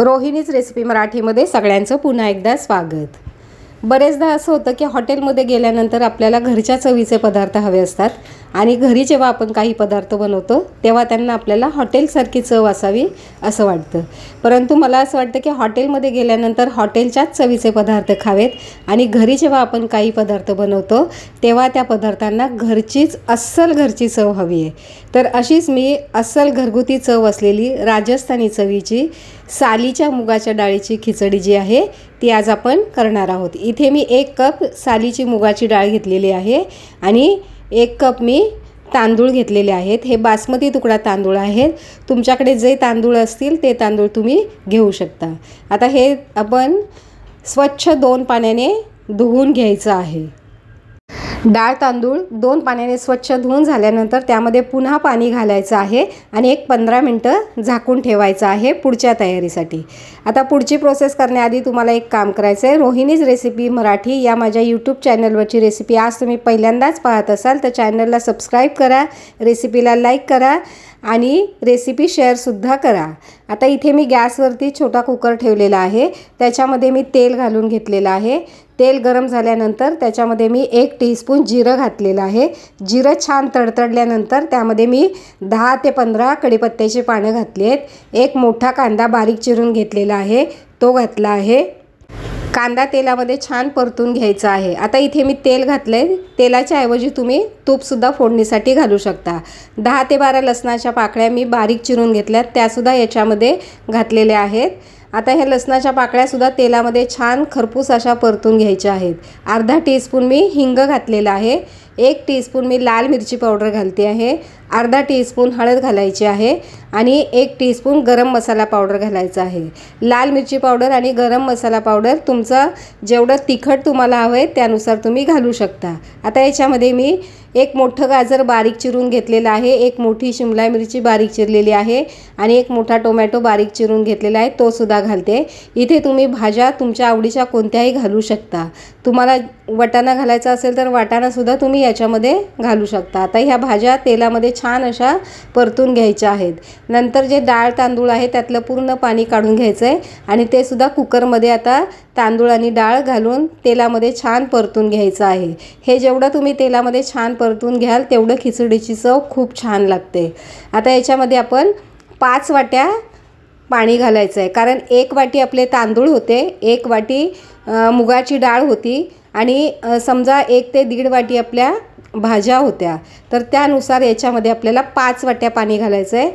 रोहिणीच recipe मराठीमध्ये सगळ्यांचं पुन्हा एकदा स्वागत. बरेचदा असं होतं की हॉटेलमध्ये गेल्यानंतर आपल्याला घरच्या चवीचे पदार्थ हवे असतात. आणि घरी जेव्हा आपण काही पदार्थ बनवतो तेव्हा त्यांना आपल्याला हॉटेलसारखी चव असावी असं वाटतं. परंतु मला असं वाटतं की हॉटेलमध्ये गेल्यानंतर हॉटेलच्याच चवीचे पदार्थ खावेत. आणि घरी जेव्हा आपण काही पदार्थ बनवतो तेव्हा त्या पदार्थांना घरचीच अस्सल घरची चव हवी आहे. तर अशीच मी अस्सल घरगुती चव असलेली राजस्थानी चवीची सालीच्या मुगाच्या डाळीची खिचडी जी आहे ती आज आपण करणार आहोत. इथे मी एक कप सालीची मुगाची डाळ घेतलेली आहे आणि एक कप मी तांदूळ घेतलेले आहेत. हे बासमती तुकडा तांदूळ आहेत. तुमच्याकडे जे तांदूळ असतील ते तांदूळ तुम्ही घेऊ शकता. आता हे आपण स्वच्छ दोन पाण्याने धुवून घ्यायचं आहे. डाळ तांदूळ दोन पाण्याने स्वच्छ धुवून झाल्यानंतर त्यामध्ये पुन्हा पाणी घालायचं आहे आणि एक पंधरा मिनटं झाकून ठेवायचं आहे पुढच्या तयारीसाठी. आता पुढची प्रोसेस करण्याआधी तुम्हाला एक काम करायचं आहे. रोहिणीज रेसिपी मराठी या माझ्या यूट्यूब चॅनलवरची रेसिपी आज तुम्ही पहिल्यांदाच पाहत असाल तर चॅनलला सबस्क्राईब करा रेसिपीला लाईक करा आणि रेसिपी शेअरसुद्धा करा. आता इथे मी गॅसवरती छोटा कुकर ठेवलेला आहे. त्याच्यामध्ये मी तेल घालून घेतलेलं आहे. तेल गरम झाल्यानंतर त्याच्यामध्ये मी एक टीस्पून जिरं घातलेलं आहे. जिरं छान तडतडल्यानंतर त्यामध्ये मी दहा ते पंधरा कडीपत्त्याची पानं घातली आहेत. एक मोठा कांदा बारीक चिरून घेतलेला आहे. तो घातला आहे. कांदा तेलामध्ये छान परतून घ्यायचा आहे. आता इथे मी तेल घातलं आहे तेलाच्या ऐवजी तुम्ही तूपसुद्धा फोडणीसाठी घालू शकता. दहा ते बारा लसणाच्या पाकळ्या मी बारीक चिरून घेतल्यात. त्यासुद्धा याच्यामध्ये घातलेल्या आहेत. आता ह्या लसणाच्या पाकळ्यासुद्धा तेलामध्ये छान खरपूस अशा परतून घ्यायच्या आहेत. अर्धा टीस्पून मी हिंग घातलेला आहे. एक टीस्पून मी लाल मिरची पावडर घालते आहे. अर्धा टीस्पून हळद घालायची आहे आणि एक टीस्पून गरम मसाला पावडर घालायचा आहे. लाल मिरची पावडर आणि गरम मसाला पावडर तुमचं जेवढं तिखट तुम्हाला हवं आहे त्यानुसार तुम्ही घालू शकता. आता याच्यामध्ये मी एक मोठं गाजर बारीक चिरून घेतलेलं आहे. एक मोठी शिमला मिरची बारीक चिरलेली आहे आणि एक मोठा टोमॅटो बारीक चिरून घेतलेला आहे. तो सुद्धा घालते. इथे तुम्ही भाज्या तुमच्या आवडीच्या कोणत्याही घालू शकता. तुम्हाला वटाणा घालायचा असेल तर वाटाणासुद्धा तुम्ही याच्यामध्ये घालू शकता. आता ह्या भाज्या तेलामध्ये छान अशा परतून घ्यायच्या आहेत. नंतर जे डाळ तांदूळ आहे त्यातलं पूर्ण पाणी काढून घ्यायचं आहे आणि ते सुद्धा कुकरमध्ये आता तांदूळ आणि डाळ घालून तेलामध्ये छान परतून घ्यायचं आहे. हे जेवढं तुम्ही तेलामध्ये छान परतून घ्याल तेवढं खिचडीची चव खूप छान लागते. आता याच्यामध्ये आपण पाच वाट्या पाणी घालायचं आहे कारण एक वाटी आपले तांदूळ होते एक वाटी मुगाची डाळ होती आणि समजा एक ते दीड वाटी आपल्या भाज्या होत्या तर त्यानुसार याच्यामध्ये आपल्याला पाच वाट्या पाणी घालायचं आहे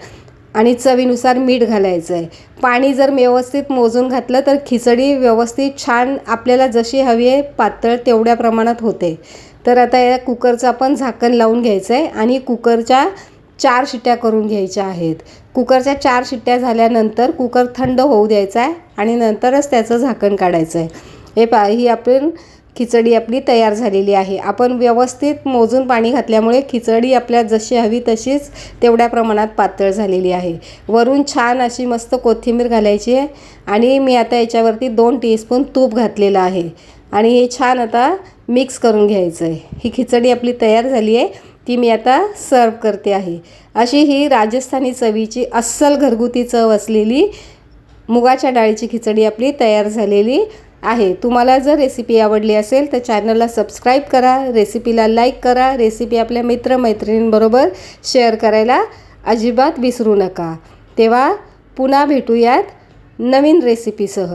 आणि चवीनुसार मीठ घालायचं आहे पाणी जर व्यवस्थित मोजून घातलं तर खिचडी व्यवस्थित छान आपल्याला जशी हवी आहे पातळ तेवढ्या प्रमाणात होते. तर आता या कुकरचं आपण झाकण लावून घ्यायचं आहे आणि कुकरच्या चार शिट्ट्या करून घ्यायच्या आहेत. कुकरच्या चार शिट्ट्या झाल्यानंतर कुकर थंड होऊ द्यायचा आहे आणि नंतरच त्याचं झाकण काढायचं आहे हे पा ही आपण खिचडी आपली तयार झालेली आहे. आपण व्यवस्थित मोजून पाणी घातल्यामुळे खिचडी आपल्या जशी हवी तशीच तेवढ्या प्रमाणात पातळ झालेली आहे. वरून छान अशी मस्त कोथिंबीर घालायची आहे आणि मी आता याच्यावरती दोन टीस्पून तूप घातलेलं आहे. आणि हे छान आता मिक्स करून घ्यायचं आहे ही खिचडी आपली तयार झाली आहे. ती मी आता सर्व करते आहे. अशी ही राजस्थानी चवीची अस्सल घरगुती चव असलेली मुगाच्या डाळीची खिचडी आपली तयार झालेली आहे. तुम्हाला जर रेसिपी आवडली असेल तर चॅनलला सबस्क्राईब करा रेसिपीला लाईक करा रेसिपी आपल्या मित्रमैत्रिणींबरोबर शेअर करायला अजिबात विसरू नका. तेव्हा पुन्हा भेटूयात नवीन रेसिपीसह